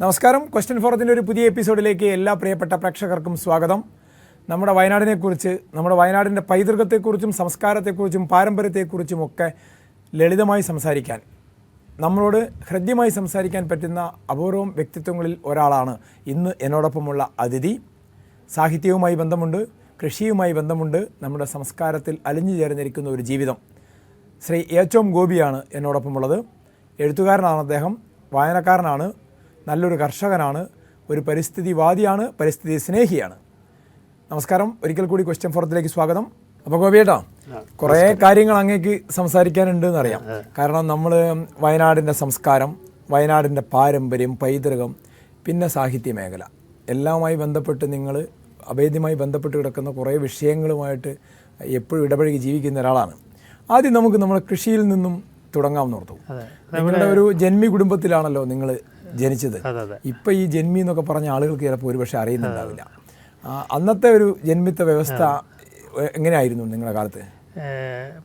നമസ്കാരം. ക്വസ്റ്റ്യൻ ഫോറത്തിന്റെ ഒരു പുതിയ എപ്പിസോഡിലേക്ക് എല്ലാ പ്രിയപ്പെട്ട പ്രേക്ഷകർക്കും സ്വാഗതം. നമ്മുടെ വയനാടിനെക്കുറിച്ച് നമ്മുടെ വയനാടിന്റെ പൈതൃകത്തെക്കുറിച്ചും സംസ്കാരത്തെക്കുറിച്ചും പാരമ്പര്യത്തെക്കുറിച്ചും ഒക്കെ ലളിതമായി സംസാരിക്കാൻ നമ്മളോട് ഹൃദ്യമായി സംസാരിക്കാൻ പറ്റുന്ന അപൂർവം വ്യക്തിത്വങ്ങളിൽ ഒരാളാണ് ഇന്ന് എന്നോടൊപ്പമുള്ള അതിഥി. സാഹിത്യവുമായി ബന്ധമുണ്ട് കൃഷിയുമായി ബന്ധമുണ്ട് നമ്മുടെ സംസ്കാരത്തിൽ അലിഞ്ഞു ചേർന്നിരിക്കുന്ന ഒരു ജീവിതം. ശ്രീ ഏച്ചോം ഗോപിയാണ് എന്നോടൊപ്പമുള്ളത്. എഴുത്തുകാരനാണ് അദ്ദേഹം വായനക്കാരനാണ്. നല്ലൊരു കർഷകനാണ് ഒരു പരിസ്ഥിതിവാദിയാണ് പരിസ്ഥിതി സ്നേഹിയാണ്. നമസ്കാരം. ഒരിക്കൽ കൂടി ക്വസ്റ്റ്യൻ ഫോറത്തിലേക്ക് സ്വാഗതം. അപ്പോൾ ഗോപിയേട്ടാ കുറേ കാര്യങ്ങൾ അങ്ങേക്ക് സംസാരിക്കാനുണ്ട് എന്നറിയാം. കാരണം നമ്മൾ വയനാടിന്റെ സംസ്കാരം വയനാടിന്റെ പാരമ്പര്യം പൈതൃകം പിന്നെ സാഹിത്യ മേഖല എല്ലാമായി ബന്ധപ്പെട്ട് നിങ്ങൾ അഭേദ്യമായി ബന്ധപ്പെട്ട് കിടക്കുന്ന കുറേ വിഷയങ്ങളുമായിട്ട് എപ്പോഴും ഇടപഴകി ജീവിക്കുന്ന ഒരാളാണ്. ആദ്യം നമുക്ക് നമ്മുടെ കൃഷിയിൽ നിന്നും തുടങ്ങാമെന്ന് ഓർത്തു. നിങ്ങളുടെ ഒരു ജന്മി കുടുംബത്തിലാണല്ലോ നിങ്ങൾ ജനിച്ചത്. ഇപ്പം ഈ ജന്മി എന്നൊക്കെ പറഞ്ഞ ആളുകൾക്ക് ചിലപ്പോൾ ഒരുപക്ഷെ അറിയുന്നുണ്ടാവില്ല. അന്നത്തെ ഒരു ജന്മിത്ത വ്യവസ്ഥ എങ്ങനെയായിരുന്നു നിങ്ങളുടെ കാലത്ത്?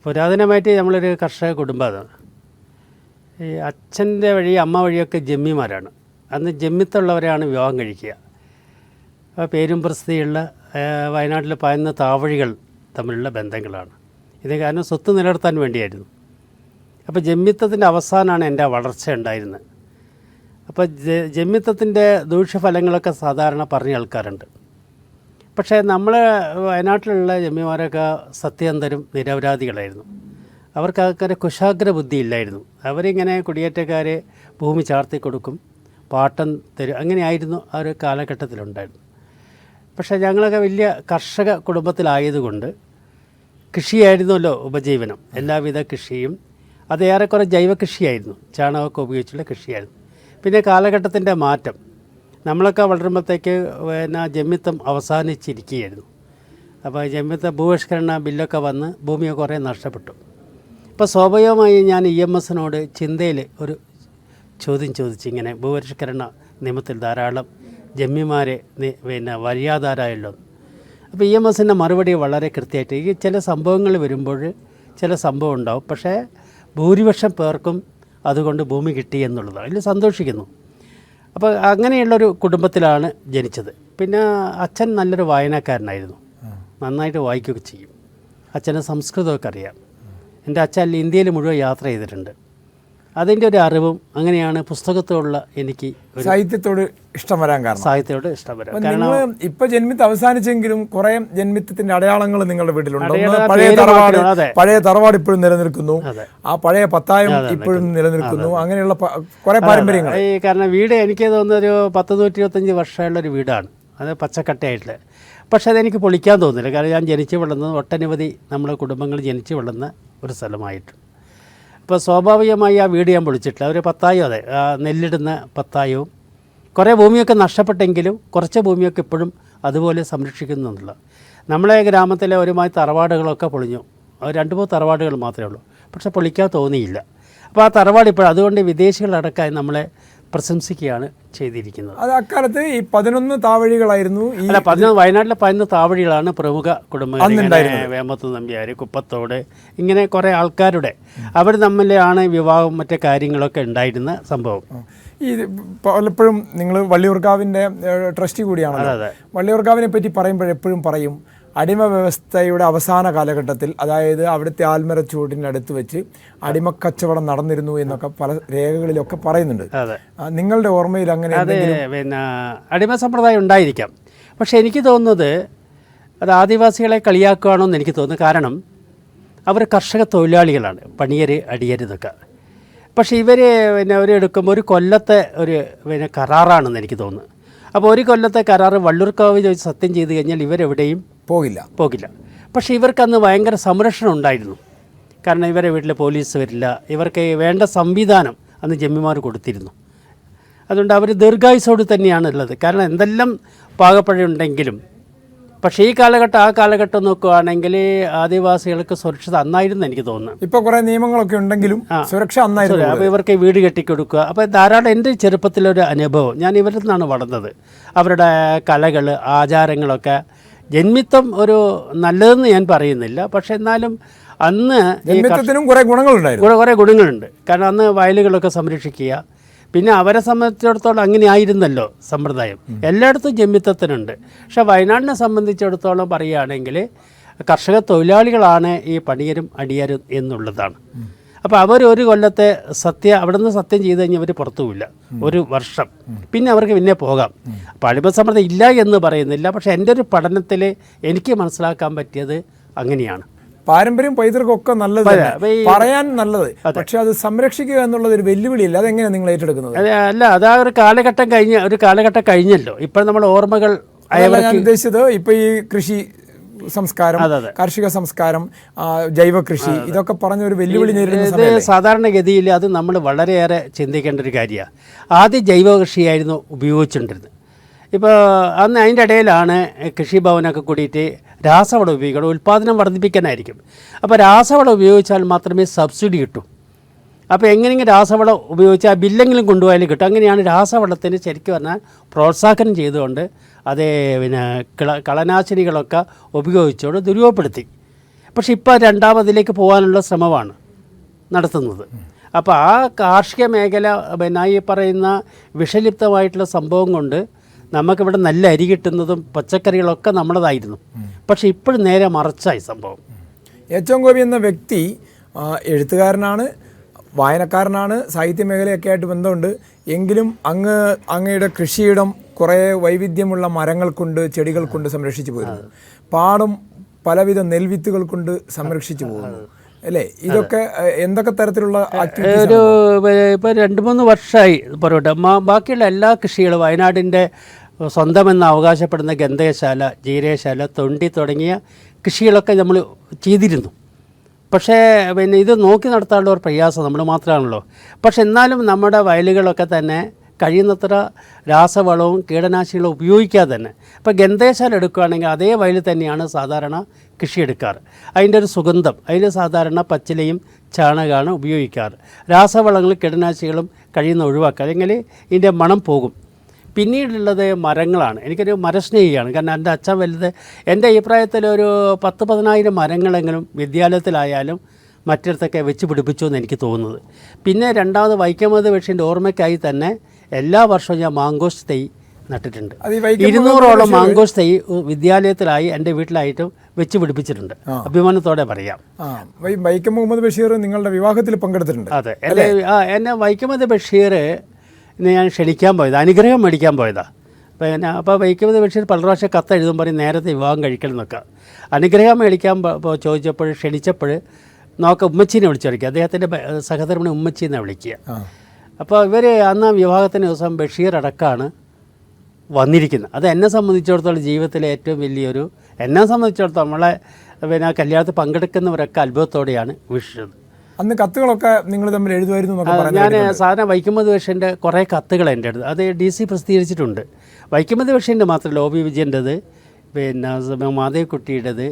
പുരാതനമായിട്ട് നമ്മളൊരു കർഷക കുടുംബമാണ് ഈ അച്ഛന്റെ വഴി അമ്മ വഴിയൊക്കെ ജമ്മിമാരാണ്. അന്ന് ജമ്മിത്തുള്ളവരെയാണ് വിവാഹം കഴിക്കുക. അപ്പോൾ പേരും പ്രസിദ്ധിയുള്ള വയനാട്ടിൽ പായുന്ന താവഴികൾ തമ്മിലുള്ള ബന്ധങ്ങളാണ്. ഇത് കാരണം സ്വത്ത് നിലനിർത്താൻ വേണ്ടിയായിരുന്നു. അപ്പോൾ ജമ്മിത്തത്തിന്റെ അവസാനമാണ് എന്റെ വളർച്ച ഉണ്ടായിരുന്നത്. അപ്പോൾ ജമ്മിത്തത്തിന്റെ ദൂഷ്യഫലങ്ങളൊക്കെ സാധാരണ പറഞ്ഞ ആൾക്കാരുണ്ട്. പക്ഷേ നമ്മൾ വയനാട്ടിലുള്ള ജമ്മിമാരൊക്കെ സത്യാന്തരും നിരപരാധികളായിരുന്നു. അവർക്ക് ആൾക്കാരെ കുശാഗ്ര ബുദ്ധി ഇല്ലായിരുന്നു അവരിങ്ങനെ കുടിയേറ്റക്കാരെ ഭൂമി ചാർത്തി കൊടുക്കും പാട്ടം തരും അങ്ങനെയായിരുന്നു ആ ഒരു കാലഘട്ടത്തിലുണ്ടായിരുന്നു പക്ഷേ ഞങ്ങളൊക്കെ വലിയ കർഷക കുടുംബത്തിലായതുകൊണ്ട് കൃഷിയായിരുന്നല്ലോ ഉപജീവനം. എല്ലാവിധ കൃഷിയും അത് ഏറെക്കുറെ ജൈവ കൃഷിയായിരുന്നു ചാണകമൊക്കെ ഉപയോഗിച്ചുള്ള കൃഷിയായിരുന്നു. പിന്നെ കാലഘട്ടത്തിന്റെ മാറ്റം. നമ്മളൊക്കെ വളരുമ്പോഴത്തേക്ക് പിന്നെ ജമ്മിത്തം അവസാനിച്ചിരിക്കുകയായിരുന്നു. അപ്പോൾ ജമ്മിത്ത ഭൂവിഷ്കരണ ബില്ലൊക്കെ വന്ന് ഭൂമിയൊക്കെ കുറേ നഷ്ടപ്പെട്ടു. അപ്പോൾ സ്വാഭാവികമായി ഞാൻ ഇ എം എസിനോട് ചിന്തയിൽ ഒരു ചോദ്യം ചോദിച്ചു. ഇങ്ങനെ ഭൂപരിഷ്കരണ നിയമത്തിൽ ധാരാളം ജമ്മിമാരെ പിന്നെ വഴിയാധാരായല്ലോ അപ്പോൾ ഇ എം എസിന്റെ മറുപടി വളരെ കൃത്യമായിട്ട് ഈ ചില സംഭവങ്ങൾ വരുമ്പോൾ ചില സംഭവം ഉണ്ടാവും. പക്ഷേ ഭൂരിപക്ഷം പേർക്കും അതുകൊണ്ട് ഭൂമി കിട്ടി എന്നുള്ളതാണ്. അതിൽ സന്തോഷിക്കുന്നു. അപ്പോൾ അങ്ങനെയുള്ളൊരു കുടുംബത്തിലാണ് ജനിച്ചത്. പിന്നെ അച്ഛൻ നല്ലൊരു വായനക്കാരനായിരുന്നു. നന്നായിട്ട് വായിക്കുകയൊക്കെ ചെയ്യും. അച്ഛന് സംസ്കൃതമൊക്കെ അറിയാം. എന്റെ അച്ഛൻ ഇന്ത്യയിൽ മുഴുവൻ യാത്ര ചെയ്തിട്ടുണ്ട്. അതിന്റെ ഒരു അറിവും അങ്ങനെയാണ് പുസ്തകത്തോടുള്ള എനിക്ക് സാഹിത്യത്തോട് ഇഷ്ടം വരാൻ കാരണം. സാഹിത്യത്തോട് ഇഷ്ടം വരാം നിങ്ങൾ ഇപ്പൊ ജന്മിത്ത് അവസാനിച്ചെങ്കിലും കുറെ ജന്മിത്തത്തിന്റെ അടയാളങ്ങൾ നിങ്ങളുടെ വീട്ടിലുണ്ട്. പഴയ തറവാട് പഴയ തറവാട് ഇപ്പോഴും നിലനിൽക്കുന്നു. ആ പഴയ പത്തായം ഇപ്പോഴും നിലനിൽക്കുന്നു. അങ്ങനെയുള്ള കുറെ പാരമ്പര്യങ്ങൾ. ഈ കാരണം വീട് എനിക്ക് തോന്നുന്ന ഒരു പത്ത് നൂറ്റി ഇരുപത്തഞ്ച് വർഷമുള്ള ഒരു വീടാണ്. അത് പച്ചക്കട്ടയായിട്ടുള്ള പക്ഷേ അതെനിക്ക് പൊളിക്കാൻ തോന്നുന്നില്ല കാരണം ഞാൻ ജനിച്ചു വളർന്നത് ഒട്ടനവധി നമ്മുടെ കുടുംബങ്ങൾ ജനിച്ചു വളർന്ന ഒരു സ്ഥലമായിട്ട്. അപ്പോൾ സ്വാഭാവികമായി ആ വീട് ഞാൻ പൊളിച്ചിട്ടില്ല. ഒരു പത്തായോ അതെ നെല്ലിടുന്ന പത്തായവും. കുറേ ഭൂമിയൊക്കെ നഷ്ടപ്പെട്ടെങ്കിലും കുറച്ച് ഭൂമിയൊക്കെ ഇപ്പോഴും അതുപോലെ സംരക്ഷിക്കുന്നുള്ള നമ്മളെ ഗ്രാമത്തിലെ ഒരുമാതിരി തറവാടുകളൊക്കെ പൊളിഞ്ഞു. രണ്ട് മൂന്ന് തറവാടുകൾ മാത്രമേ ഉള്ളൂ. പക്ഷെ പൊളിക്കാൻ തോന്നിയില്ല. അപ്പോൾ ആ തറവാട് ഇപ്പോൾ അതുകൊണ്ട് വിദേശികളടക്കമായി നമ്മളെ പ്രശംസിക്കുകയാണ് ചെയ്തിരിക്കുന്നത്. അത് അക്കാലത്ത് ഈ പതിനൊന്ന് താവഴികളായിരുന്നു അല്ല പതിനൊന്ന് വയനാട്ടിലെ പതിനൊന്ന് താവഴികളാണ് പ്രമുഖ കുടുംബങ്ങൾ. വേമത്ത് നമ്പ്യാർ കുപ്പത്തോട് ഇങ്ങനെ കുറേ ആൾക്കാരുടെ. അവർ തമ്മിലാണ് വിവാഹം മറ്റേ കാര്യങ്ങളൊക്കെ ഉണ്ടായിരുന്ന സംഭവം. ഈ പലപ്പോഴും നിങ്ങൾ വള്ളിയൂർക്കാവിന്റെ ട്രസ്റ്റി കൂടിയാണല്ലോ. അതെ. വള്ളിയൂർക്കാവിനെ പറ്റി പറയുമ്പോൾ എപ്പോഴും പറയും അടിമ വ്യവസ്ഥയുടെ അവസാന കാലഘട്ടത്തിൽ അതായത് അവിടുത്തെ ആൽമര ചൂടിനടുത്ത് വെച്ച് അടിമക്കച്ചവടം നടന്നിരുന്നു എന്നൊക്കെ പല രേഖകളിലൊക്കെ പറയുന്നുണ്ട്. നിങ്ങളുടെ ഓർമ്മയിൽ അങ്ങനെ അത് പിന്നെ അടിമ സമ്പ്രദായം ഉണ്ടായിരിക്കാം. പക്ഷെ എനിക്ക് തോന്നുന്നത് അത് ആദിവാസികളെ കളിയാക്കുകയാണോ എന്ന് എനിക്ക് തോന്നുന്നു. കാരണം അവർ കർഷക തൊഴിലാളികളാണ്. പണിയർ അടിയർ ഇതൊക്കെ പക്ഷേ ഇവർ പിന്നെ അവരെടുക്കുമ്പോൾ ഒരു കൊല്ലത്തെ ഒരു പിന്നെ കരാറാണെന്ന് എനിക്ക് തോന്നുന്നു. അപ്പോൾ ഒരു കൊല്ലത്തെ കരാറ് വള്ളൂർക്കാവ് സത്യം ചെയ്ത് കഴിഞ്ഞാൽ ഇവരെവിടെയും പോകില്ല. പോകില്ല. പക്ഷേ ഇവർക്കന്ന് ഭയങ്കര സംരക്ഷണം ഉണ്ടായിരുന്നു. കാരണം ഇവരെ വീട്ടിൽ പോലീസ് വരില്ല. ഇവർക്ക് വേണ്ട സംവിധാനം അന്ന് ജമ്മിമാർ കൊടുത്തിരുന്നു. അതുകൊണ്ട് അവർ ദീർഘായുസോട് തന്നെയാണ് ഉള്ളത്. കാരണം എന്തെല്ലാം പാകപ്പഴയുണ്ടെങ്കിലും പക്ഷേ ഈ കാലഘട്ടം ആ കാലഘട്ടം നോക്കുകയാണെങ്കിൽ ആദിവാസികൾക്ക് സുരക്ഷിത അന്നായിരുന്നു എനിക്ക് തോന്നുന്നു. ഇപ്പോൾ കുറേ നിയമങ്ങളൊക്കെ ഉണ്ടെങ്കിലും സുരക്ഷ അന്നായിരുന്നു അപ്പോൾ ഇവർക്ക് വീട് കെട്ടിക്കൊടുക്കുക. അപ്പോൾ ധാരാളം എന്റെ ചെറുപ്പത്തിലൊരു അനുഭവം. ഞാൻ ഇവരിൽ നിന്നാണ് വളർന്നത്. അവരുടെ കലകൾ ആചാരങ്ങളൊക്കെ ജന്മിത്വം ഒരു നല്ലതെന്ന് ഞാൻ പറയുന്നില്ല. പക്ഷെ എന്നാലും അന്ന് ജന്മിത്വത്തിനും കുറെ ഗുണങ്ങളുണ്ടായിരുന്നു. കുറേ കുറേ ഗുണങ്ങളുണ്ട്. കാരണം അന്ന് വയലുകളൊക്കെ സംരക്ഷിക്കുക. പിന്നെ അവരെ സംബന്ധിച്ചിടത്തോളം അങ്ങനെ ആയിരുന്നല്ലോ സമ്പ്രദായം. എല്ലായിടത്തും ജന്മിത്വത്തിനുണ്ട് പക്ഷെ വയനാടിനെ സംബന്ധിച്ചിടത്തോളം പറയുകയാണെങ്കിൽ കർഷക തൊഴിലാളികളാണ് ഈ പണിയരും അടിയരും എന്നുള്ളതാണ്. അപ്പോൾ അവർ ഒരു കൊല്ലത്തെ സത്യ അവിടെ നിന്ന് സത്യം ചെയ്ത് കഴിഞ്ഞാൽ അവർ പുറത്തുമില്ല ഒരു വർഷം. പിന്നെ അവർക്ക് പിന്നെ പോകാം. അപ്പോൾ അടിമസമ്മർദ്ദം ഇല്ല എന്ന് പറയുന്നില്ല. പക്ഷേ എന്റെ ഒരു പഠനത്തിൽ എനിക്ക് മനസ്സിലാക്കാൻ പറ്റിയത് അങ്ങനെയാണ്. പാരമ്പര്യം പൈതൃകമൊക്കെ നല്ലത് പറയാൻ നല്ലത്. പക്ഷെ അത് സംരക്ഷിക്കുക എന്നുള്ളത് ഒരു വെല്ലുവിളിയില്ല. അതെങ്ങനെയാണ് നിങ്ങൾ ഏറ്റെടുക്കുന്നത്? അതെ അല്ല അതാ ഒരു കാലഘട്ടം കഴിഞ്ഞ ഒരു കാലഘട്ടം കഴിഞ്ഞല്ലോ. ഇപ്പോൾ നമ്മൾ ഓർമ്മകൾ ഞാൻ ഉദ്ദേശിച്ചത് ഇപ്പൊ ഈ കൃഷി സംസ്കാരം. കാർഷിക സംസ്കാരം ജൈവ കൃഷി ഇതൊക്കെ പറഞ്ഞ ഒരു വെല്ലുവിളി നേരിടുന്ന ഇത് സമയമല്ലേ? സാധാരണഗതിയിൽ അത് നമ്മൾ വളരെയേറെ ചിന്തിക്കേണ്ട ഒരു കാര്യമാണ്. ആദ്യം ജൈവ കൃഷിയായിരുന്നു ഉപയോഗിച്ചുകൊണ്ടിരുന്നത്. ഇപ്പോൾ അന്ന് അതിന്റെ ഇടയിലാണ് കൃഷിഭവനൊക്കെ കൂടിയിട്ട് രാസവളം ഉപയോഗിക്കണം ഉൽപ്പാദനം വർദ്ധിപ്പിക്കാനായിരിക്കും. അപ്പോൾ രാസവളം ഉപയോഗിച്ചാൽ മാത്രമേ സബ്സിഡി കിട്ടൂ. അപ്പോൾ എങ്ങനെയെങ്കിലും രാസവളം ഉപയോഗിച്ച് ആ ബില്ലെങ്കിലും കൊണ്ടുപോയാലും കിട്ടും. അങ്ങനെയാണ് രാസവളത്തിന് ശരിക്കും പറഞ്ഞാൽ പ്രോത്സാഹനം ചെയ്തുകൊണ്ട് അതേ പിന്നെ കിള കളനാശിനികളൊക്കെ ഉപയോഗിച്ചുകൊണ്ട് ദുരുപപ്പെടുത്തി പക്ഷെ ഇപ്പോൾ രണ്ടാമതിലേക്ക് പോകാനുള്ള ശ്രമമാണ് നടത്തുന്നത്. അപ്പോൾ ആ കാർഷിക മേഖല പിന്നെ ഈ പറയുന്ന വിഷലിപ്തമായിട്ടുള്ള സംഭവം കൊണ്ട് നമുക്കിവിടെ നല്ല അരി കിട്ടുന്നതും പച്ചക്കറികളൊക്കെ നമ്മളതായിരുന്നു. പക്ഷെ ഇപ്പോഴും നേരെ മറച്ചായി സംഭവം. ഏറ്റവും ഗോപി എന്ന വ്യക്തി എഴുത്തുകാരനാണ്. വായനക്കാരനാണ് സാഹിത്യ മേഖലയൊക്കെ ആയിട്ട് ബന്ധമുണ്ട്. എങ്കിലും അങ്ങ് അങ്ങയുടെ കൃഷിയിടം കുറേ വൈവിധ്യമുള്ള മരങ്ങൾ കൊണ്ട് ചെടികൾ കൊണ്ട് സംരക്ഷിച്ചു പോയിരുന്നു പാടും പലവിധ നെൽവിത്തുകൾ കൊണ്ട് സംരക്ഷിച്ചു പോകുന്നു അല്ലേ? ഇതൊക്കെ എന്തൊക്കെ തരത്തിലുള്ള ഒരു ഇപ്പോൾ രണ്ട് മൂന്ന് വർഷമായി പറയട്ടെ ബാക്കിയുള്ള എല്ലാ കൃഷികളും വയനാടിന്റെ സ്വന്തമെന്ന് അവകാശപ്പെടുന്ന ഗന്ധകശാല ജീരകശാല തൊണ്ടി തുടങ്ങിയ കൃഷികളൊക്കെ നമ്മൾ ചെയ്തിരുന്നു. പക്ഷേ പിന്നെ ഇത് നോക്കി നടത്താനുള്ള ഒരു പ്രയാസം നമ്മൾ മാത്രമാണല്ലോ. പക്ഷെ എന്നാലും നമ്മുടെ വയലുകളൊക്കെ തന്നെ കഴിയുന്നത്ര രാസവളവും കീടനാശിനികളും ഉപയോഗിക്കാതെ തന്നെ. ഇപ്പോൾ ഗന്ധേശാല എടുക്കുകയാണെങ്കിൽ അതേ വയലിൽ തന്നെയാണ് സാധാരണ കൃഷിയെടുക്കാറ് അതിന്റെ ഒരു സുഗന്ധം അതിൽ സാധാരണ പച്ചിലയും ചാണകമാണ് ഉപയോഗിക്കാറ്. രാസവളങ്ങളും കീടനാശിനികളും കഴിയുന്ന ഒഴിവാക്കുക. അല്ലെങ്കിൽ ഇതിന്റെ മണം പോകും. പിന്നീടുള്ളത് മരങ്ങളാണ്. എനിക്കൊരു മരസ്നേഹിയാണ്. കാരണം എന്റെ അച്ഛൻ വലുത് എന്റെ അഭിപ്രായത്തിൽ ഒരു പത്ത് പതിനായിരം മരങ്ങളെങ്കിലും വിദ്യാലയത്തിലായാലും മറ്റിടത്തൊക്കെ വെച്ച് പിടിപ്പിച്ചു എന്ന് എനിക്ക് തോന്നുന്നത്. പിന്നെ രണ്ടാമത് വൈക്കമത് പക്ഷേന്റെ ഓർമ്മയ്ക്കായി തന്നെ എല്ലാ വർഷവും ഞാൻ മാങ്കോസ് തൈ നട്ടിട്ടുണ്ട്. വൈക്കം ഇരുന്നൂറോളം മാങ്കോസ് തൈ വിദ്യാലയത്തിലായി എന്റെ വീട്ടിലായിട്ടും വെച്ച് പിടിപ്പിച്ചിട്ടുണ്ട്. അഭിമാനത്തോടെ പറയാം. വൈക്കം മുഹമ്മദ് ബഷീർ നിങ്ങളുടെ വിവാഹത്തിൽ പങ്കെടുത്തിട്ടുണ്ട്. അതെ. എന്റെ ആ മുഹമ്മദ് വൈക്കമത് ബഷീർ ഇന്ന് ഞാൻ ക്ഷണിക്കാൻ പോയത് അനുഗ്രഹം മേടിക്കാൻ പോയതാ. പിന്നെ അപ്പോൾ വൈക്കം ബഷീർ പല പ്രാവശ്യം കത്ത് എഴുതും പറയും നേരത്തെ വിവാഹം കഴിക്കണം എന്നൊക്കെ. അനുഗ്രഹം മേടിക്കാൻ ചോദിച്ചപ്പോൾ ക്ഷണിച്ചപ്പോൾ നോക്ക ഉമ്മച്ചീനെ വിളിച്ചു വിളിക്കുക അദ്ദേഹത്തിന്റെ സഹധർമ്മിണി ഉമ്മച്ചീനെ വിളിക്കുക. അപ്പോൾ ഇവർ അന്ന് വിവാഹത്തിന് ദിവസം ബഷീർ അടക്കമാണ് വന്നിരിക്കുന്നത്. അത് എന്നെ സംബന്ധിച്ചിടത്തോളം ജീവിതത്തിലെ ഏറ്റവും വലിയൊരു എന്നെ സംബന്ധിച്ചിടത്തോളം നമ്മളെ പിന്നെ കല്യാണത്തിൽ പങ്കെടുക്കുന്നവരൊക്കെ അത്ഭുതത്തോടെയാണ് വീക്ഷിച്ചത് അന്ന് കത്തുകളൊക്കെ നിങ്ങൾ തമ്മിൽ എഴുതുമായിരുന്നു ഞാൻ സാധാരണ വൈക്കം ബഷീറിന്റെ കുറേ കത്തുകൾ എന്റെ അടുത്ത്. അത് ഡി സി പ്രസിദ്ധീകരിച്ചിട്ടുണ്ട്. വൈക്കമ്മത് ബഷീറിന്റെ മാത്രമല്ല ഒ ബി വിജയന്റെത് പിന്നെ മാധവിക്കുട്ടിയുടേത്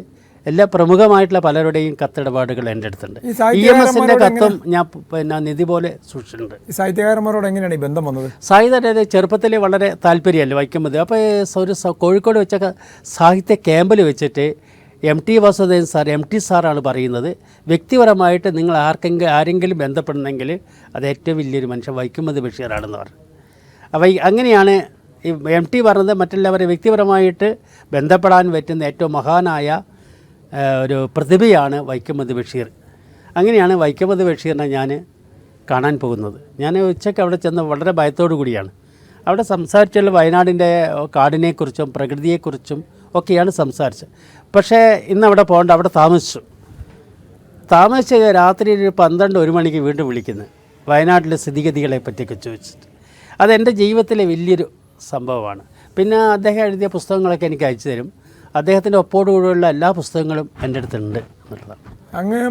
എല്ലാ പ്രമുഖമായിട്ടുള്ള പലരുടെയും കത്തിടപാടുകൾ എന്റെ അടുത്തുണ്ട്. ഇ എം എസിന്റെ കത്തും ഞാൻ പിന്നെ നിധി പോലെ സൂക്ഷിച്ചിട്ടുണ്ട്. സാഹിത്യകാരന്മാരോട് എങ്ങനെയാണ് ഈ ബന്ധം വന്നത്? സാഹിത്യ ചെറുപ്പത്തിൽ വളരെ താല്പര്യമല്ലേ വൈക്കമ്മത് അപ്പോൾ ഒരു കോഴിക്കോട് വെച്ച ക- സാഹിത്യ ക്യാമ്പിൽ വെച്ചിട്ട് M T Vasudevan sir M T സാറാണ് പറയുന്നത്. വ്യക്തിപരമായിട്ട് നിങ്ങൾ ആർക്കെങ്കിലും ആരെങ്കിലും ബന്ധപ്പെടുന്നെങ്കിൽ അത് ഏറ്റവും വലിയൊരു മനുഷ്യൻ വൈക്കുമതി ബഷീറാണെന്ന് പറഞ്ഞു. അപ്പോൾ അങ്ങനെയാണ് ഈ എം ടി പറഞ്ഞത് മറ്റുള്ളവരെ വ്യക്തിപരമായിട്ട് ബന്ധപ്പെടാൻ പറ്റുന്ന ഏറ്റവും മഹാനായ ഒരു പ്രതിഭയാണ് വൈക്കുമതി ബഷീർ. അങ്ങനെയാണ് വൈക്കുമതി ബഷീറിനെ ഞാൻ കാണാൻ പോകുന്നത്. ഞാൻ ഉച്ചയ്ക്ക് അവിടെ ചെന്ന് വളരെ ഭയത്തോടു കൂടിയാണ്. അവിടെ സംസാരിച്ചുള്ള വയനാടിന്റെ കാടിനെക്കുറിച്ചും പ്രകൃതിയെക്കുറിച്ചും ഒക്കെയാണ് സംസാരിച്ചത്. പക്ഷേ ഇന്ന് അവിടെ പോകേണ്ട അവിടെ താമസിച്ചു. താമസിച്ച് രാത്രി ഒരു പന്ത്രണ്ട് ഒരു മണിക്ക് വീണ്ടും വിളിക്കുന്നത് വയനാട്ടിലെ സ്ഥിതിഗതികളെ പറ്റിയൊക്കെ ചോദിച്ചിട്ട്. അതെന്റെ ജീവിതത്തിലെ വലിയൊരു സംഭവമാണ്. പിന്നെ അദ്ദേഹം എഴുതിയ പുസ്തകങ്ങളൊക്കെ എനിക്ക് അയച്ചു തരും. അദ്ദേഹത്തിന്റെ ഒപ്പോടുകൂടെയുള്ള എല്ലാ പുസ്തകങ്ങളും എന്റെ അടുത്തുണ്ട് എന്നുള്ളതാണ്. അങ്ങ്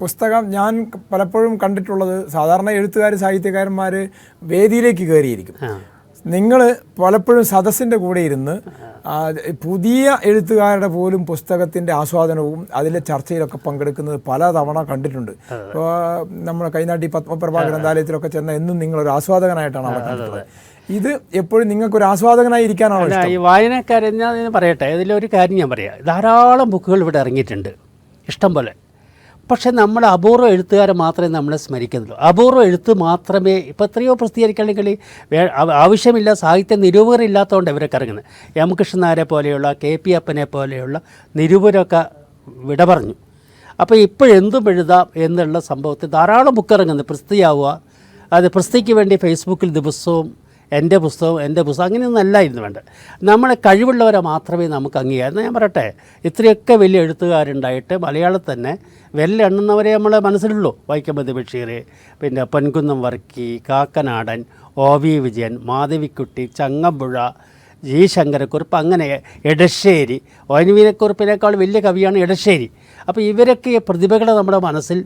പുസ്തകം ഞാൻ പലപ്പോഴും കണ്ടിട്ടുള്ളത് സാധാരണ എഴുത്തുകാർ സാഹിത്യകാരന്മാർ വേദിയിലേക്ക് കയറിയിരിക്കും. നിങ്ങൾ പലപ്പോഴും സദസ്സിന്റെ കൂടെ ഇരുന്ന് പുതിയ എഴുത്തുകാരുടെ പോലും പുസ്തകത്തിന്റെ ആസ്വാദനവും അതിലെ ചർച്ചയിലൊക്കെ പങ്കെടുക്കുന്നത് പല തവണ കണ്ടിട്ടുണ്ട് ഇപ്പോൾ നമ്മുടെ കൈനാട്ടി പത്മപ്രഭ ഗ്രന്ഥാലയത്തിലൊക്കെ ചെന്ന എന്നും നിങ്ങളൊരു ആസ്വാദകനായിട്ടാണ് അവിടെ കണ്ടിട്ടുള്ളത്. ഇത് എപ്പോഴും നിങ്ങൾക്കൊരു ആസ്വാദകനായി ഇരിക്കാനാണോ ഈ വായനക്കാരൻ ഞാൻ പറയട്ടെ ഇതിലൊരു കാര്യം ഞാൻ പറയാം. ധാരാളം ബുക്കുകൾ ഇവിടെ ഇറങ്ങിയിട്ടുണ്ട്. ഇഷ്ടം പോലെ. പക്ഷേ നമ്മൾ അപൂർവ എഴുത്തുകാരെ മാത്രമേ നമ്മളെ സ്മരിക്കുന്നുള്ളൂ. അപൂർവ എഴുത്ത് മാത്രമേ ഇപ്പോൾ എത്രയോ പ്രസിദ്ധീകരിക്കണമെങ്കിൽ ആവശ്യമില്ല സാഹിത്യ നിരൂപകരില്ലാത്തതുകൊണ്ട് ഇവരൊക്കെ ഇറങ്ങുന്നത്. എം കൃഷ്ണനാരെ പോലെയുള്ള കെ പി അപ്പനെ പോലെയുള്ള നിരൂപരൊക്കെ വിട പറഞ്ഞു. അപ്പോൾ ഇപ്പോഴെന്തും എഴുതാം എന്നുള്ള സംഭവത്തിൽ ധാരാളം ബുക്ക് ഇറങ്ങുന്നു. പ്രസിദ്ധിയാവുക. അത് പ്രസിദ്ധിക്ക് വേണ്ടി ഫേസ്ബുക്കിൽ ദിവസവും എന്റെ പുസ്തകം എന്റെ പുസ്തകം അങ്ങനെയൊന്നും അല്ലായിരുന്നു വേണ്ട നമ്മളെ കഴിവുള്ളവരെ മാത്രമേ നമുക്ക് അംഗീകാരം ഞാൻ പറയട്ടെ ഇത്രയൊക്കെ വലിയ എഴുത്തുകാരുണ്ടായിട്ട് മലയാളത്തിൽ തന്നെ വെല്ല എണ്ണുന്നവരെ നമ്മളെ മനസ്സിലുള്ളൂ. വൈക്കമ്പതി ബഷീർ പിന്നെ Ponkunnam Varkey Kakkanadan O V Vijayan Madhavikutty Changampuzha G Sankarakurup അങ്ങനെ എടശ്ശേരി ഒൻവീനക്കുറുപ്പിനേക്കാൾ വലിയ കവിയാണ് എടശ്ശേരി. അപ്പോൾ ഇവരൊക്കെ പ്രതിഭകളെ നമ്മുടെ മനസ്സിൽ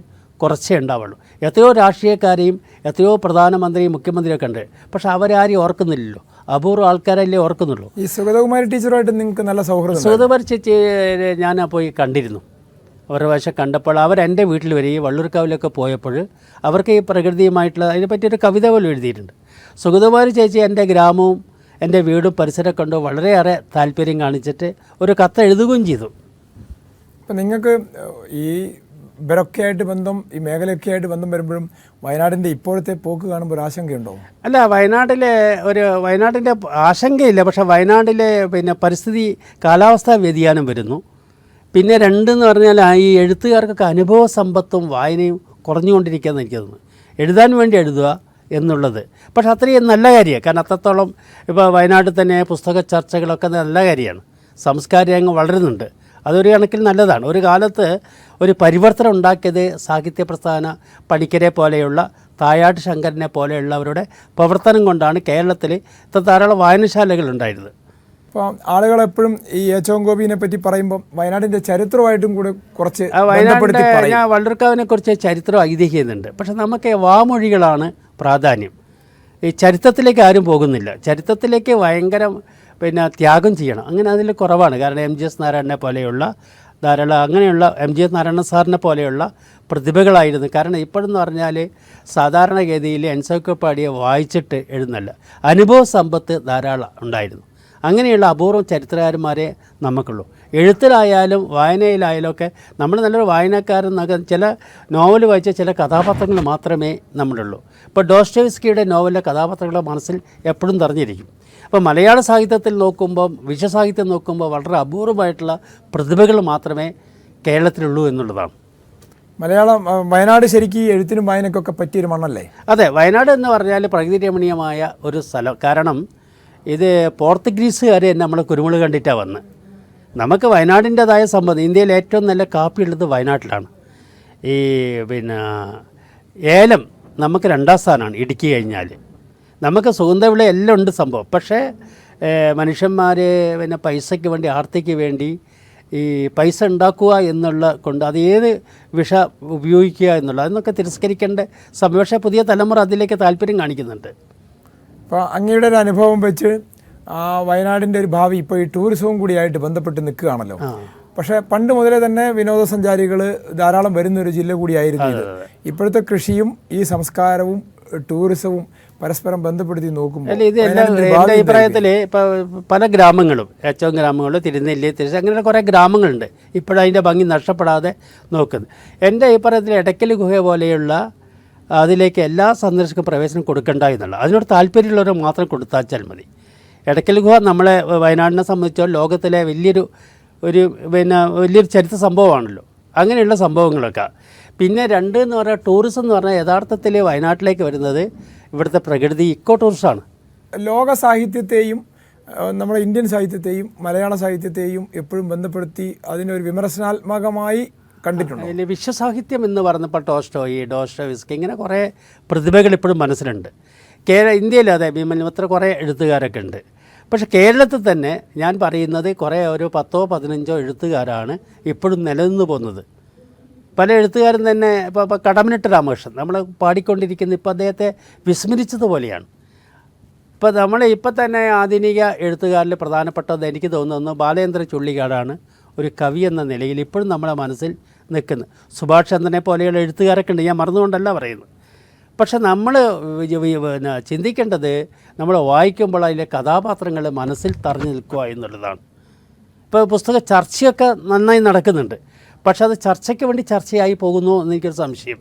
കുറച്ചേ ഉണ്ടാവുള്ളൂ. എത്രയോ രാഷ്ട്രീയക്കാരെയും എത്രയോ പ്രധാനമന്ത്രിയും മുഖ്യമന്ത്രിയൊക്കെ ഉണ്ട്. പക്ഷെ അവരാരെയും ഓർക്കുന്നില്ലല്ലോ. അപൂർവ ആൾക്കാരല്ലേ ഓർക്കുന്നുള്ളൂ. ഈ സുഗതകുമാരി ടീച്ചറുമായിട്ട് നിങ്ങൾക്ക് നല്ല സൗഹൃദം സുഗതകുമാരി ചേച്ചി ഞാൻ പോയി കണ്ടിരുന്നു. അവരുടെ വശം കണ്ടപ്പോൾ അവരെന്റെ എന്റെ വീട്ടിൽ വരെ ഈ വള്ളൂർക്കാവിലൊക്കെ പോയപ്പോൾ അവർക്ക് ഈ പ്രകൃതിയുമായിട്ടുള്ള അതിനെപ്പറ്റി ഒരു കവിത പോലും എഴുതിയിട്ടുണ്ട്. സുഗതകുമാരി ചേച്ചി എന്റെ ഗ്രാമവും എന്റെ വീടും പരിസരമൊക്കെ ഉണ്ടോ വളരെയേറെ താല്പര്യം കാണിച്ചിട്ട് ഒരു കത്ത് എഴുതുകയും ചെയ്തു. അപ്പം നിങ്ങൾക്ക് ഈ ഇവരൊക്കെ ആയിട്ട് ബന്ധം ഈ മേഖലയൊക്കെയായിട്ട് ബന്ധം വരുമ്പോഴും വയനാടിന്റെ ഇപ്പോഴത്തെ പോക്ക് കാണുമ്പോൾ ഒരു ആശങ്കയുണ്ടോ? അല്ല വയനാട്ടിലെ ഒരു വയനാട്ടിന്റെ ആശങ്കയില്ല. പക്ഷേ വയനാട്ടിലെ പിന്നെ പരിസ്ഥിതി കാലാവസ്ഥാ വ്യതിയാനം വരുന്നു. പിന്നെ രണ്ടെന്ന് പറഞ്ഞാൽ ഈ എഴുത്തുകാർക്കൊക്കെ അനുഭവ സമ്പത്തും വായനയും കുറഞ്ഞുകൊണ്ടിരിക്കുകയെന്ന് എനിക്ക് തോന്നുന്നു എഴുതാൻ വേണ്ടി എഴുതുക എന്നുള്ളത്. പക്ഷെ അത്രയും നല്ല കാര്യമാണ്. കാരണം അത്രത്തോളം ഇപ്പോൾ വയനാട്ടിൽ തന്നെ പുസ്തക ചർച്ചകളൊക്കെ നല്ല കാര്യമാണ്. സംസ്കാരം അങ്ങ് വളരുന്നുണ്ട്. അതൊരു കണക്കിൽ നല്ലതാണ്. ഒരു കാലത്ത് ഒരു പരിവർത്തനം ഉണ്ടാക്കിയത് സാഹിത്യ പ്രസ്ഥാന പണിക്കരെ പോലെയുള്ള തായാട്ട് ശങ്കരനെ പോലെയുള്ളവരുടെ പ്രവർത്തനം കൊണ്ടാണ് കേരളത്തിൽ ഇത്ര ധാരാളം വായനശാലകൾ ഉണ്ടായിരുന്നത്. അപ്പോൾ ആളുകൾ എപ്പോഴും ഈ ഏച്ചോം ഗോപിനെ പറ്റി പറയുമ്പോൾ വയനാടിന്റെ ചരിത്രമായിട്ടും കൂടെ കുറച്ച് വയനാടിന്റെ ഞാൻ വള്ളർക്കാവിനെ കുറിച്ച് ചരിത്രം ഐതിഹ്യമുണ്ട്. പക്ഷെ നമുക്ക് വാമൊഴികളാണ് പ്രാധാന്യം. ഈ ചരിത്രത്തിലേക്ക് ആരും പോകുന്നില്ല. ചരിത്രത്തിലേക്ക് ഭയങ്കര പിന്നെ ത്യാഗം ചെയ്യണം. അങ്ങനെ അതിൽ കുറവാണ്. കാരണം എം ജി എസ് നാരായണനെ പോലെയുള്ള ധാരാളം അങ്ങനെയുള്ള എം ജി എസ് നാരായണ സാറിനെ പോലെയുള്ള പ്രതിഭകളായിരുന്നു. കാരണം ഇപ്പോഴെന്ന് പറഞ്ഞാൽ സാധാരണഗതിയിൽ എൻസൈക്ലോപ്പീഡിയ വായിച്ചിട്ട് എഴുന്നല്ല അനുഭവ സമ്പത്ത് ധാരാളം ഉണ്ടായിരുന്നു. അങ്ങനെയുള്ള അപൂർവം ചരിത്രകാരന്മാരെ നമുക്കുള്ളൂ. എഴുത്തിലായാലും വായനയിലായാലും ഒക്കെ നമ്മൾ നല്ലൊരു വായനക്കാരെന്നൊക്കെ ചില നോവൽ വായിച്ച ചില കഥാപാത്രങ്ങൾ മാത്രമേ നമ്മളുള്ളൂ. ഇപ്പോൾ ഡോസ്റ്റോവിസ്കിയുടെ നോവലിലെ കഥാപാത്രങ്ങളുടെ മനസ്സിൽ എപ്പോഴും തെറിഞ്ഞിരിക്കും അപ്പോൾ മലയാള സാഹിത്യത്തിൽ നോക്കുമ്പോൾ വിശ്വസാഹിത്യം നോക്കുമ്പോൾ വളരെ അപൂർവമായിട്ടുള്ള പ്രതിഭകൾ മാത്രമേ കേരളത്തിലുള്ളൂ എന്നുള്ളതാണ്. മലയാളം വയനാട് ശരിക്കും എഴുത്തിനും വായനക്കൊക്കെ പറ്റിയൊരു മണ്ണല്ലേ? അതെ വയനാട് എന്ന് പറഞ്ഞാൽ പ്രകൃതി രമണീയമായ ഒരു സ്ഥലം. കാരണം ഇത് പോർത്തുഗീസുകാർ തന്നെ നമ്മളെ കുരുമുളക് കണ്ടിട്ടാണ് വന്ന്. നമുക്ക് വയനാടിന്റെതായ സംബന്ധം ഇന്ത്യയിൽ ഏറ്റവും നല്ല കാപ്പി ഉള്ളത് വയനാട്ടിലാണ്. ഈ പിന്നെ ഏലം നമുക്ക് രണ്ടാം സ്ഥാനമാണ് ഇടുക്കി കഴിഞ്ഞാൽ നമുക്ക് സുഗന്ധവിള എല്ലാം ഉണ്ട് സംഭവം. പക്ഷേ മനുഷ്യന്മാർ പിന്നെ പൈസയ്ക്ക് വേണ്ടി ആർത്തിക്ക് വേണ്ടി ഈ പൈസ ഉണ്ടാക്കുക എന്നുള്ള കൊണ്ട് അത് ഏത് വിഷ ഉപയോഗിക്കുക എന്നുള്ള അതൊക്കെ തിരസ്കരിക്കേണ്ട സംഭവം പക്ഷേ പുതിയ തലമുറ അതിലേക്ക് താല്പര്യം കാണിക്കുന്നുണ്ട്. അപ്പോൾ അങ്ങയുടെ ഒരു അനുഭവം വെച്ച് ആ വയനാടിന്റെ ഒരു ഭാവി ഇപ്പോൾ ഈ ടൂറിസവും കൂടിയായിട്ട് ബന്ധപ്പെട്ട് നിൽക്കുകയാണല്ലോ. പക്ഷേ പണ്ട് മുതലേ തന്നെ വിനോദസഞ്ചാരികൾ ധാരാളം വരുന്ന ഒരു ജില്ല കൂടിയായിരുന്നു ഇത്. ഇപ്പോഴത്തെ കൃഷിയും ഈ സംസ്കാരവും ടൂറിസവും പരസ്പരം ബന്ധപ്പെടുത്തി നോക്കുമ്പോൾ അല്ല ഇത് എല്ലാ എന്റെ അഭിപ്രായത്തിൽ ഇപ്പോൾ പല ഗ്രാമങ്ങളും ഏറ്റവും ഗ്രാമങ്ങൾ തിരുനെല്ലി തിരിച്ച് അങ്ങനെ കുറേ ഗ്രാമങ്ങളുണ്ട്. ഇപ്പോഴതിന്റെ ഭംഗി നഷ്ടപ്പെടാതെ നോക്കുന്നത്. എന്റെ അഭിപ്രായത്തിൽ ഇടയ്ക്കൽ ഗുഹ പോലെയുള്ള അതിലേക്ക് എല്ലാ സന്ദർശകർക്കും പ്രവേശനം കൊടുക്കേണ്ട എന്നുള്ള അതിനോട് താല്പര്യമുള്ളവർ മാത്രം കൊടുത്താച്ചാൽ മതി. ഇടയ്ക്കൽ ഗുഹ നമ്മളെ വയനാടിനെ സംബന്ധിച്ചോ ലോകത്തിലെ വലിയൊരു ഒരു പിന്നെ വലിയൊരു ചരിത്ര സംഭവമാണല്ലോ. അങ്ങനെയുള്ള സംഭവങ്ങളൊക്കെ. പിന്നെ രണ്ട് എന്ന് പറഞ്ഞാൽ ടൂറിസം എന്ന് പറഞ്ഞാൽ യഥാർത്ഥത്തിൽ വയനാട്ടിലേക്ക് വരുന്നത് ഇവിടുത്തെ പ്രകൃതി ഇക്കോ ടൂറിസമാണ് ലോക സാഹിത്യത്തെയും നമ്മുടെ ഇന്ത്യൻ സാഹിത്യത്തെയും മലയാള സാഹിത്യത്തെയും എപ്പോഴും ബന്ധപ്പെടുത്തി അതിനൊരു വിമർശനാത്മകമായി കണ്ടിട്ടുണ്ട്? അതിൽ വിശ്വസാഹിത്യം എന്ന് പറഞ്ഞപ്പോൾ ടോസ്റ്റോയി ഡോസ്റ്റോവിസ്കി ഇങ്ങനെ കുറേ പ്രതിഭകൾ ഇപ്പോഴും മനസ്സിലുണ്ട്. കേരള ഇന്ത്യയിൽ അതെ ഭീമന്യത്ര കുറേ എഴുത്തുകാരൊക്കെ ഉണ്ട്. പക്ഷേ കേരളത്തിൽ തന്നെ ഞാൻ പറയുന്നത് കുറേ ഒരു പത്തോ പതിനഞ്ചോ എഴുത്തുകാരാണ് ഇപ്പോഴും നിലനിന്ന് പോകുന്നത്. പല എഴുത്തുകാരും തന്നെ ഇപ്പോൾ ഇപ്പോൾ കടമിനിട്ട് രാമകൃഷ്ണൻ. നമ്മൾ പാടിക്കൊണ്ടിരിക്കുന്ന ഇപ്പോൾ അദ്ദേഹത്തെ വിസ്മരിച്ചതുപോലെയാണ്. ഇപ്പോൾ നമ്മൾ ഇപ്പം തന്നെ ആധുനിക എഴുത്തുകാരിൽ പ്രധാനപ്പെട്ടത് എനിക്ക് തോന്നുന്നു ബാലേന്ദ്ര ചുള്ളിക്കാടാണ് ഒരു കവി എന്ന നിലയിൽ ഇപ്പോഴും നമ്മളെ മനസ്സിൽ നിൽക്കുന്നത്. സുഭാഷ് ചന്ദ്രനെ പോലെയുള്ള എഴുത്തുകാരൊക്കെ ഉണ്ട് ഞാൻ മറന്നുകൊണ്ടല്ല പറയുന്നത്. പക്ഷെ നമ്മൾ പിന്നെ ചിന്തിക്കേണ്ടത് നമ്മൾ വായിക്കുമ്പോൾ അതിലെ കഥാപാത്രങ്ങൾ മനസ്സിൽ തറഞ്ഞു നിൽക്കുക എന്നുള്ളതാണ്. ഇപ്പോൾ പുസ്തക ചർച്ചയൊക്കെ നന്നായി നടക്കുന്നുണ്ട്. പക്ഷെ അത് ചർച്ചയ്ക്ക് വേണ്ടി ചർച്ചയായി പോകുന്നു എന്ന് എനിക്കൊരു സംശയം.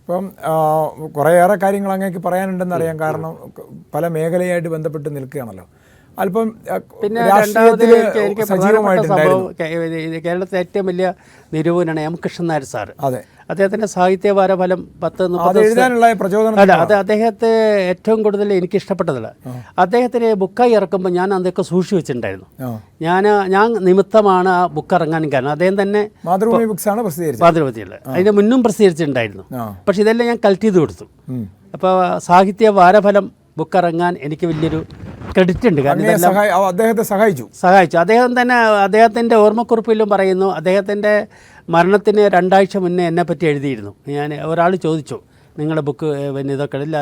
ഇപ്പം കുറേയേറെ കാര്യങ്ങൾ അങ്ങേക്ക് പറയാനുണ്ടെന്നറിയാം കാരണം പല മേഖലയായിട്ട് ബന്ധപ്പെട്ട് നിൽക്കുകയാണല്ലോ. അല്പം പിന്നെ കേരളത്തിലെ ഏറ്റവും വലിയ നിരൂപനാണ് എം കൃഷ്ണൻ നായർ സാർ അതെ. അദ്ദേഹത്തിന്റെ സാഹിത്യ വാരഫലം പത്ത് അത് എഴുതാനുള്ള പ്രചോദനം അല്ല അത് അദ്ദേഹത്തെ ഏറ്റവും കൂടുതൽ എനിക്ക് ഇഷ്ടപ്പെട്ടതല്ല അദ്ദേഹത്തിന് ബുക്കായി ഇറക്കുമ്പോൾ ഞാൻ അതൊക്കെ സൂക്ഷിച്ചു വെച്ചിട്ടുണ്ടായിരുന്നു. ഞാൻ ഞാൻ നിമിത്തമാണ് ആ ബുക്ക് ഇറങ്ങാൻ കാരണം. അദ്ദേഹം തന്നെ മാതൃഭൂമി ബുക്സ് ആണ് അതിന്റെ മുന്നും പ്രസിദ്ധീകരിച്ചിട്ടുണ്ടായിരുന്നു. പക്ഷെ ഇതെല്ലാം ഞാൻ കളക്ട് ചെയ്ത് കൊടുത്തു. അപ്പോൾ സാഹിത്യ വാരഫലം ബുക്ക് ഇറങ്ങാൻ എനിക്ക് വലിയൊരു ക്രെഡിറ്റ് ഉണ്ട്. കാരണം അദ്ദേഹത്തെ സഹായിച്ചു. സഹായിച്ചു. അദ്ദേഹം തന്നെ അദ്ദേഹത്തിന്റെ ഓർമ്മക്കുറിപ്പിലും പറയുന്നു അദ്ദേഹത്തിന്റെ മരണത്തിന് രണ്ടാഴ്ച മുന്നേ എന്നെ പറ്റി എഴുതിയിരുന്നു. ഞാൻ ഒരാൾ ചോദിച്ചു നിങ്ങളുടെ ബുക്ക് പിന്നെ ഇതൊക്കെ ഇല്ല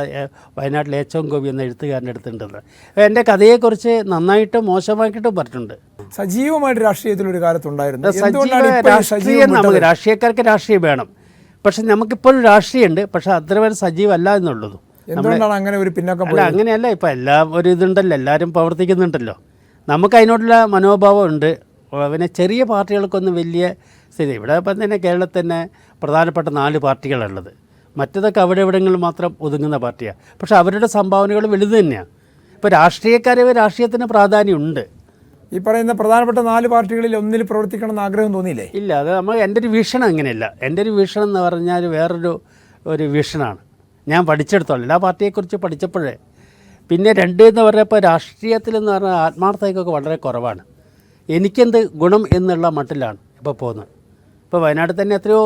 വയനാട്ടിലെ ഏറ്റവും ഗോപി എന്ന എഴുത്തുകാരന്റെ അടുത്തുണ്ടെന്ന്. എന്റെ കഥയെക്കുറിച്ച് നന്നായിട്ടും മോശമായിട്ടും പറഞ്ഞിട്ടുണ്ട്. സജീവമായിട്ട് രാഷ്ട്രീയത്തിലൊരു കാലത്തുണ്ടായിരുന്നു. സജീവ രാഷ്ട്രീയം നമുക്ക് രാഷ്ട്രീയക്കാർക്ക് രാഷ്ട്രീയം വേണം. പക്ഷെ നമുക്കിപ്പോഴും രാഷ്ട്രീയമുണ്ട്. പക്ഷെ അത്ര വരെ സജീവമല്ല എന്നുള്ളൂ എന്തുകൊണ്ടാണ് അങ്ങനെ ഒരു പിന്നോക്കം അല്ല അങ്ങനെയല്ല ഇപ്പം എല്ലാം ഒരു ഇതുണ്ടല്ലോ എല്ലാവരും പ്രവർത്തിക്കുന്നുണ്ടല്ലോ. നമുക്ക് അതിനോടുള്ള മനോഭാവം ഉണ്ട്. പിന്നെ ചെറിയ പാർട്ടികൾക്കൊന്നും വലിയ സ്ഥിതി. ഇവിടെ ഇപ്പം തന്നെ കേരളത്തിൽ തന്നെ പ്രധാനപ്പെട്ട നാല് പാർട്ടികളുള്ളത് മറ്റതൊക്കെ അവിടെ എവിടെങ്ങളിൽ മാത്രം ഒതുങ്ങുന്ന പാർട്ടിയാണ്. പക്ഷെ അവരുടെ സംഭാവനകൾ വലുത് തന്നെയാണ്. ഇപ്പോൾ രാഷ്ട്രീയക്കാരെ രാഷ്ട്രീയത്തിന് പ്രാധാന്യമുണ്ട്. ഈ പറയുന്ന പ്രധാനപ്പെട്ട നാല് പാർട്ടികളിൽ ഒന്നിൽ പ്രവർത്തിക്കണം എന്ന് ആഗ്രഹം തോന്നിയില്ലേ? ഇല്ല അത് നമ്മൾ എന്റെ ഒരു വീക്ഷണം അങ്ങനെയല്ല. എന്റെ ഒരു വീക്ഷണം എന്ന് പറഞ്ഞാൽ വേറൊരു ഒരു വീക്ഷണമാണ്. ഞാൻ പഠിച്ചെടുത്തോളം. എല്ലാ പാർട്ടിയെക്കുറിച്ച് പഠിച്ചപ്പോഴേ. പിന്നെ രണ്ട് എന്ന് പറഞ്ഞപ്പോൾ രാഷ്ട്രീയത്തിലെന്ന് പറഞ്ഞാൽ ആത്മാർത്ഥതയ്ക്കൊക്കെ വളരെ കുറവാണ്. എനിക്കെന്ത് ഗുണം എന്നുള്ള മട്ടിലാണ് ഇപ്പോൾ പോകുന്നത്. ഇപ്പോൾ വയനാട്ടിൽ തന്നെ എത്രയോ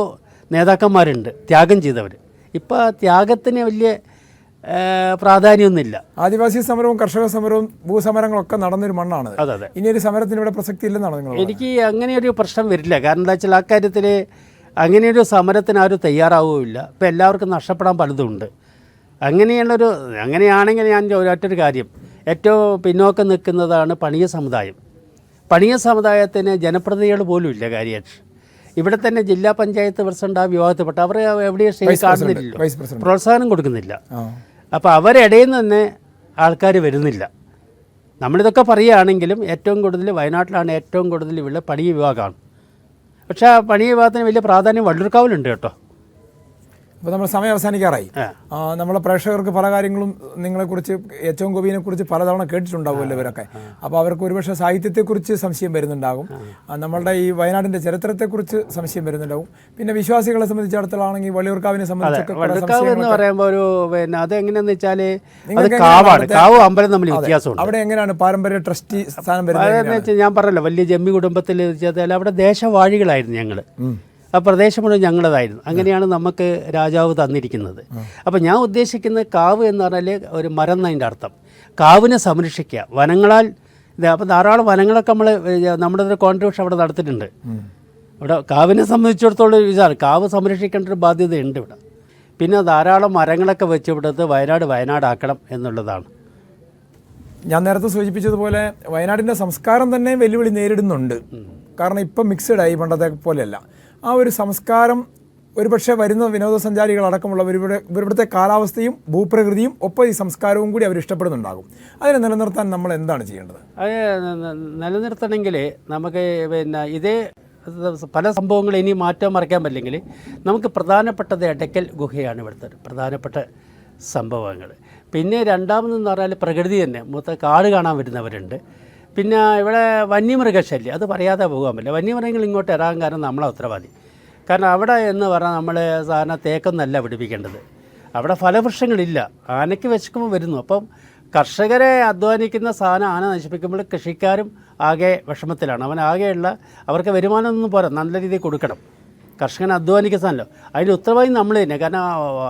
നേതാക്കന്മാരുണ്ട്. ത്യാഗം ചെയ്തവർ ഇപ്പോൾ ത്യാഗത്തിന് വലിയ പ്രാധാന്യമൊന്നുമില്ല. ആദിവാസി സമരവും കർഷക സമരവും ഭൂസമരങ്ങളൊക്കെ നടന്നൊരു മണ്ണാണ്. അതെ അതെ. ഇനി ഒരു സമരത്തിന് ഇവിടെ പ്രസക്തി ഇല്ലെന്നാണ് നിങ്ങൾ എനിക്ക് അങ്ങനെ ഒരു പ്രശ്നം വരില്ല. കാരണം എന്താ വെച്ചാൽ ആ കാര്യത്തിൽ അങ്ങനെയൊരു സമരത്തിന് ആരും തയ്യാറാവുകയില്ല. ഇപ്പം എല്ലാവർക്കും നഷ്ടപ്പെടാൻ പലതുമുണ്ട് അങ്ങനെയുള്ളൊരു അങ്ങനെയാണെങ്കിൽ ഞാൻ ഒരൊറ്റൊരു കാര്യം. ഏറ്റവും പിന്നോക്കം നിൽക്കുന്നതാണ് പണിയ സമുദായം. പണിയ സമുദായത്തിന് ജനപ്രതിനിധികൾ പോലും ഇല്ല കാര്യമായിട്ട്. ഇവിടെ തന്നെ ജില്ലാ പഞ്ചായത്ത് പ്രസിഡന്റ് ആ വിഭാഗത്തിൽപ്പെട്ട അവർ എവിടെയും സ്റ്റേ കാണുന്നില്ലല്ലോ. പ്രോത്സാഹനം കൊടുക്കുന്നില്ല. അപ്പോൾ അവരിടയിൽ നിന്ന് തന്നെ ആൾക്കാർ വരുന്നില്ല. നമ്മളിതൊക്കെ പറയുകയാണെങ്കിലും ഏറ്റവും കൂടുതൽ വയനാട്ടിലാണ് ഏറ്റവും കൂടുതൽ ഇവിടെ പണിയ വിഭാഗമാണ്. പക്ഷേ ആ പണി വിഭാഗത്തിന് വലിയ പ്രാധാന്യം വള്ളൂർക്കാവിലുണ്ട് കേട്ടോ. അപ്പോൾ നമ്മൾ സമയം അവസാനിക്കാറായി. നമ്മളെ പ്രേക്ഷകർക്ക് പല കാര്യങ്ങളും നിങ്ങളെക്കുറിച്ച് ഏറ്റവും കുറിച്ച് പലതവണ കേട്ടിട്ടുണ്ടാവുമല്ലോ ഇവരൊക്കെ. അപ്പോൾ അവർക്ക് ഒരുപക്ഷെ സാഹിത്യത്തെക്കുറിച്ച് സംശയം വരുന്നുണ്ടാകും. നമ്മളുടെ ഈ വയനാടിന്റെ ചരിത്രത്തെക്കുറിച്ച് സംശയം വരുന്നുണ്ടാവും പിന്നെ വിശ്വാസികളെ സംബന്ധിച്ചിടത്തോളാണെങ്കിൽ വള്ളിയൂർക്കാവിനെ സംബന്ധിച്ചൊക്കെ എന്ന് പറയുമ്പോൾ ഒരു പിന്നെ അത് എങ്ങനെയാന്ന് വെച്ചാൽ കാവാണ്. എങ്ങനെയാണ് കാവും അമ്പലം തമ്മിൽ വ്യത്യാസമുണ്ട്. അവിടെ എങ്ങനെയാണ് പാരമ്പര്യ ട്രസ്റ്റി സ്ഥാനം വരുന്നത് ഞാൻ പറഞ്ഞല്ലോ വലിയ ജമ്മി കുടുംബത്തിൽ അവിടെ ദേശവാഴികളായിരുന്നു ഞങ്ങൾ ആ പ്രദേശം മുഴുവൻ ഞങ്ങളതായിരുന്നു അങ്ങനെയാണ് നമുക്ക് രാജാവ് തന്നിരിക്കുന്നത്. അപ്പോൾ ഞാൻ ഉദ്ദേശിക്കുന്ന കാവ് എന്ന് പറഞ്ഞാൽ ഒരു മരം എന്നതിന്റെ അർത്ഥം. കാവിനെ സംരക്ഷിക്കുക. വനങ്ങളാൽ അപ്പോൾ ധാരാളം വനങ്ങളൊക്കെ നമ്മൾ നമ്മുടെ ഒരു കോൺട്രിബ്യൂഷൻ അവിടെ നടത്തിയിട്ടുണ്ട്. ഇവിടെ കാവിനെ സംബന്ധിച്ചിടത്തോളം വിചാരം. കാവ് സംരക്ഷിക്കേണ്ട ഒരു ബാധ്യതയുണ്ട് ഇവിടെ. പിന്നെ ധാരാളം മരങ്ങളൊക്കെ വെച്ച് ഇവിടുത്തെ വയനാട് വയനാടാക്കണം എന്നുള്ളതാണ്. ഞാൻ നേരത്തെ സൂചിപ്പിച്ചതുപോലെ വയനാടിന്റെ സംസ്കാരം തന്നെ വെല്ലുവിളി നേരിടുന്നുണ്ട്. കാരണം ഇപ്പം മിക്സഡ് ആയി പണ്ടത്തെ പോലെയല്ല. ആ ഒരു സംസ്കാരം ഒരുപക്ഷെ വരുന്ന വിനോദസഞ്ചാരികളടക്കമുള്ളവർ ഇവിടെ ഇവരുടെ കാലാവസ്ഥയും ഭൂപ്രകൃതിയും ഒപ്പം ഈ സംസ്കാരവും കൂടി അവർ ഇഷ്ടപ്പെടുന്നുണ്ടാകും. അതിനെ നിലനിർത്താൻ നമ്മൾ എന്താണ് ചെയ്യേണ്ടത്? അത് നിലനിർത്തണമെങ്കിൽ നമുക്ക് പിന്നെ ഇതേ പല സംഭവങ്ങൾ ഇനി മാറ്റാൻ മറിക്കാൻ പറ്റില്ലെങ്കിൽ നമുക്ക് പ്രധാനപ്പെട്ടത് എടയ്ക്കൽ ഗുഹയാണ് ഇവിടുത്തെ പ്രധാനപ്പെട്ട സംഭവങ്ങൾ. പിന്നെ രണ്ടാമതെന്ന് പറഞ്ഞാൽ പ്രകൃതി തന്നെ. മൊത്തം കാട് കാണാൻ വരുന്നവരുണ്ട് പിന്നെ ഇവിടെ വന്യമൃഗശല്യം അത് പറയാതെ പോകാൻ പറ്റില്ല. വന്യമൃഗങ്ങൾ ഇങ്ങോട്ട് ഇറാൻ കാരണം നമ്മളെ ഉത്തരവാദി. കാരണം അവിടെ എന്ന് പറഞ്ഞാൽ നമ്മൾ സാധാരണ തേക്കൊന്നല്ല പിടിപ്പിക്കേണ്ടത്. അവിടെ ഫലവൃക്ഷങ്ങളില്ല. ആനയ്ക്ക് വിശക്കുമ്പോൾ വരുന്നു. അപ്പം കർഷകരെ അധ്വാനിക്കുന്ന സാധനം ആന നശിപ്പിക്കുമ്പോൾ കൃഷിക്കാരും ആകെ വിഷമത്തിലാണ്. അവൻ ആകെയുള്ള അവർക്ക് വരുമാനമൊന്നും പോരാ. നല്ല രീതിയിൽ കൊടുക്കണം. കർഷകൻ അധ്വാനിക്കുന്ന സാധനമല്ലോ. അതിന്റെ ഉത്തരവാദി നമ്മൾ തന്നെ. കാരണം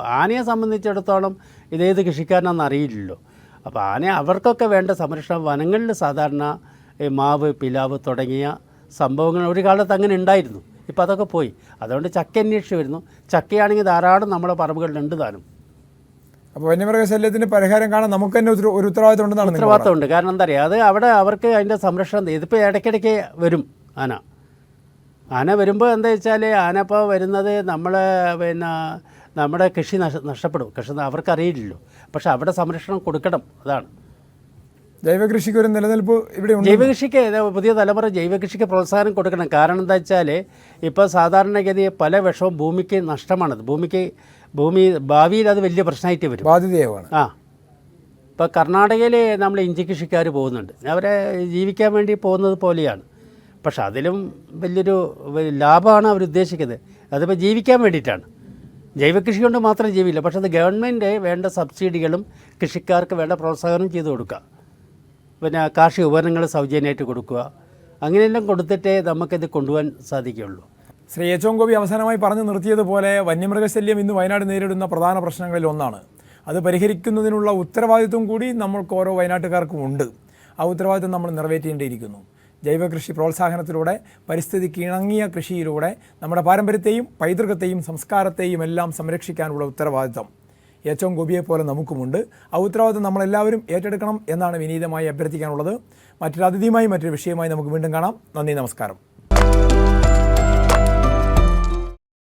ആനയെ സംബന്ധിച്ചിടത്തോളം ഇതേത് കൃഷിക്കാരനാണെന്ന് അറിയില്ലല്ലോ. അപ്പോൾ ആന അവർക്കൊക്കെ വേണ്ട സംരക്ഷണം വനങ്ങളിൽ സാധാരണ ഈ മാവ് പിലാവ് തുടങ്ങിയ സംഭവങ്ങൾ ഒരു കാലത്ത് അങ്ങനെ ഉണ്ടായിരുന്നു. ഇപ്പോൾ അതൊക്കെ പോയി. അതുകൊണ്ട് ചക്ക അന്വേഷിച്ച് വരുന്നു. ചക്കയാണെങ്കിൽ ധാരാളം നമ്മുടെ പറമ്പുകളിലുണ്ട് താനും. അപ്പോൾ വന്യമൃഗശല്യത്തിന് പരിഹാരം കാണാൻ നമുക്ക് തന്നെ ഒരു ഒരു ഉത്തരവാദിത്വം ഉണ്ടെന്നാണ് ഉത്തരവാദിത്തം ഉണ്ട്. കാരണം എന്താ പറയുക അത് അവിടെ അവർക്ക് അതിന്റെ സംരക്ഷണം ഇതിപ്പോൾ ഇടയ്ക്കിടയ്ക്ക് വരും ആന. ആന വരുമ്പോൾ എന്താ വെച്ചാൽ ആന ഇപ്പോൾ വരുന്നത് നമ്മൾ പിന്നെ നമ്മുടെ കൃഷി നഷ്ട നഷ്ടപ്പെടും. കൃഷി അവർക്കറിയില്ലല്ലോ. പക്ഷെ അവിടെ സംരക്ഷണം കൊടുക്കണം. അതാണ്. ജൈവകൃഷിക്ക് ഒരു നിലനിൽപ്പ് ഇവിടെ ജൈവകൃഷിക്ക് പുതിയ തലമുറ ജൈവകൃഷിക്ക് പ്രോത്സാഹനം കൊടുക്കണം. കാരണം എന്താ വെച്ചാൽ ഇപ്പോൾ സാധാരണഗതി പല വിഷവും ഭൂമിക്ക് നഷ്ടമാണത്. ഭൂമിക്ക് ഭൂമി ഭാവിയിൽ അത് വലിയ പ്രശ്നമായിട്ട് വരും. ബാധ്യതയാണ് ആ. ഇപ്പോൾ കർണാടകയിൽ നമ്മൾ ഇഞ്ചി കൃഷിക്കാർ പോകുന്നുണ്ട്. അവരെ ജീവിക്കാൻ വേണ്ടി പോകുന്നത് പോലെയാണ്. പക്ഷെ അതിലും വലിയൊരു ലാഭമാണ് അവർ ഉദ്ദേശിക്കുന്നത് അതിപ്പോൾ ജീവിക്കാൻ വേണ്ടിയിട്ടാണ്. ജൈവകൃഷി കൊണ്ട് മാത്രം ജീവില്ല പക്ഷെ അത് ഗവൺമെന്റ് വേണ്ട സബ്സിഡികളും കൃഷിക്കാർക്ക് വേണ്ട പ്രോത്സാഹനം ചെയ്തു കൊടുക്കുക. പിന്നെ കാർഷിക ഉപകരണങ്ങൾ സൗജന്യമായിട്ട് കൊടുക്കുക. അങ്ങനെയെല്ലാം കൊടുത്തിട്ടേ നമുക്കിത് കൊണ്ടുപോകാൻ സാധിക്കുകയുള്ളൂ. ശ്രീ ഏച്ചോം ഗോപി അവസാനമായി പറഞ്ഞു നിർത്തിയതുപോലെ വന്യമൃഗശല്യം ഇന്ന് വയനാട് നേരിടുന്ന പ്രധാന പ്രശ്നങ്ങളിൽ ഒന്നാണ്. അത് പരിഹരിക്കുന്നതിനുള്ള ഉത്തരവാദിത്വം കൂടി നമ്മൾക്ക് ഓരോ വയനാട്ടുകാർക്കും ഉണ്ട്. ആ ഉത്തരവാദിത്വം നമ്മൾ നിറവേറ്റേണ്ടിയിരിക്കുന്നു ജൈവകൃഷി പ്രോത്സാഹനത്തിലൂടെ പരിസ്ഥിതിക്ക് ഇണങ്ങിയ കൃഷിയിലൂടെ നമ്മുടെ പാരമ്പര്യത്തെയും പൈതൃകത്തെയും സംസ്കാരത്തെയും എല്ലാം സംരക്ഷിക്കാനുള്ള ഉത്തരവാദിത്തം. ഏറ്റവും ഗോപിയെ പോലെ നമുക്കുമുണ്ട്. ആ ഉത്തരവാദിത്വം നമ്മളെല്ലാവരും ഏറ്റെടുക്കണം എന്നാണ് വിനീതമായി അഭ്യർത്ഥിക്കാനുള്ളത്. മറ്റൊരു അതിഥിയുമായി മറ്റൊരു വിഷയമായി നമുക്ക് വീണ്ടും കാണാം. നന്ദി നമസ്കാരം.